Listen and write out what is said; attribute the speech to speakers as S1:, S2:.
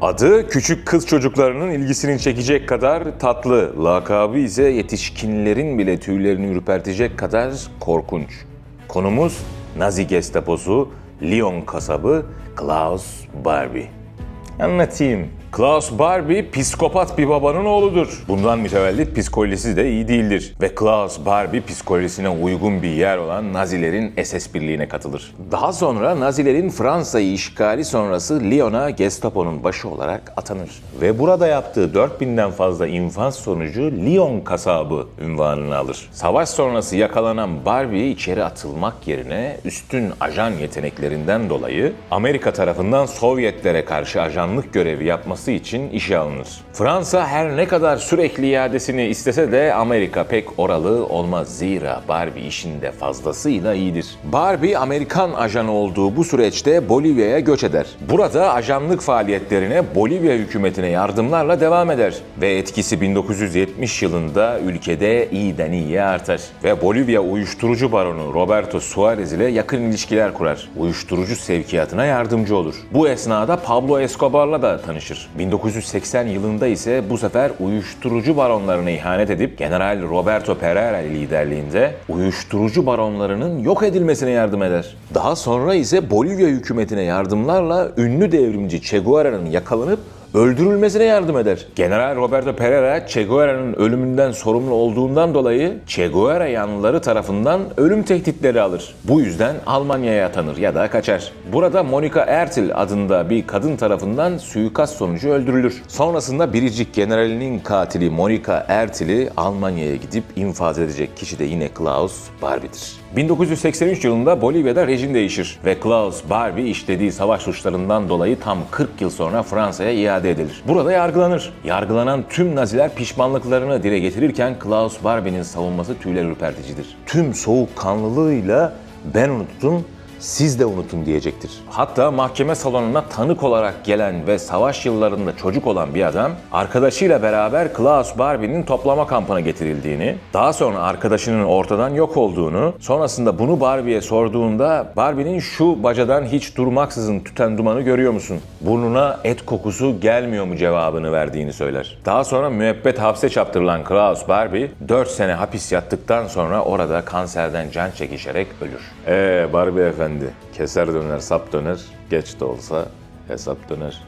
S1: Adı küçük kız çocuklarının ilgisini çekecek kadar tatlı, lakabı ise yetişkinlerin bile tüylerini ürpertecek kadar korkunç. Konumuz Nazi Gestaposu, Lyon kasabı Klaus Barbie. Anlatayım. Klaus Barbie psikopat bir babanın oğludur. Bundan mütevellit psikolojisi de iyi değildir. Ve Klaus Barbie psikolojisine uygun bir yer olan Nazilerin SS birliğine katılır. Daha sonra Nazilerin Fransa'yı işgali sonrası Lyon'a Gestapo'nun başı olarak atanır. Ve burada yaptığı 4000'den fazla infaz sonucu Lyon kasabı ünvanını alır. Savaş sonrası yakalanan Barbie içeri atılmak yerine üstün ajan yeteneklerinden dolayı Amerika tarafından Sovyetlere karşı ajanlık görevi yapması için işe alınır. Fransa her ne kadar sürekli iadesini istese de Amerika pek oralı olmaz. Zira Barbie işinde fazlasıyla iyidir. Barbie Amerikan ajanı olduğu bu süreçte Bolivya'ya göç eder. Burada ajanlık faaliyetlerine Bolivya hükümetine yardımlarla devam eder. Ve etkisi 1970 yılında ülkede iyiden iyiye artar. Ve Bolivya uyuşturucu baronu Roberto Suarez ile yakın ilişkiler kurar. Uyuşturucu sevkiyatına yardımcı olur. Bu esnada Pablo Escobar'la da tanışır. 1980 yılında ise bu sefer uyuşturucu baronlarına ihanet edip General Roberto Pereira liderliğinde uyuşturucu baronlarının yok edilmesine yardım eder. Daha sonra ise Bolivya hükümetine yardımlarla ünlü devrimci Che Guevara'nın yakalanıp öldürülmesine yardım eder. General Roberto Pereira, Che Guevara'nın ölümünden sorumlu olduğundan dolayı Che Guevara yanlıları tarafından ölüm tehditleri alır. Bu yüzden Almanya'ya atanır ya da kaçar. Burada Monica Ertil adında bir kadın tarafından suikast sonucu öldürülür. Sonrasında Biricik Generalinin katili Monica Ertil'i Almanya'ya gidip infaz edecek kişi de yine Klaus Barbie'dir. 1983 yılında Bolivya'da rejim değişir ve Klaus Barbie işlediği savaş suçlarından dolayı tam 40 yıl sonra Fransa'ya iade edilir. Burada yargılanır. Yargılanan tüm Naziler pişmanlıklarını dile getirirken Klaus Barbie'nin savunması tüyler ürperticidir. Tüm soğukkanlılığıyla ben unuttum, siz de unutun diyecektir. Hatta mahkeme salonuna tanık olarak gelen ve savaş yıllarında çocuk olan bir adam arkadaşıyla beraber Klaus Barbie'nin toplama kampına getirildiğini, daha sonra arkadaşının ortadan yok olduğunu, sonrasında bunu Barbie'ye sorduğunda Barbie'nin şu bacadan hiç durmaksızın tüten dumanı görüyor musun? Burnuna et kokusu gelmiyor mu cevabını verdiğini söyler. Daha sonra müebbet hapse çaptırılan Klaus Barbie 4 sene hapis yattıktan sonra orada kanserden can çekişerek ölür. Eee Barbie efendi, keser döner sap döner, geç de olsa hesap döner.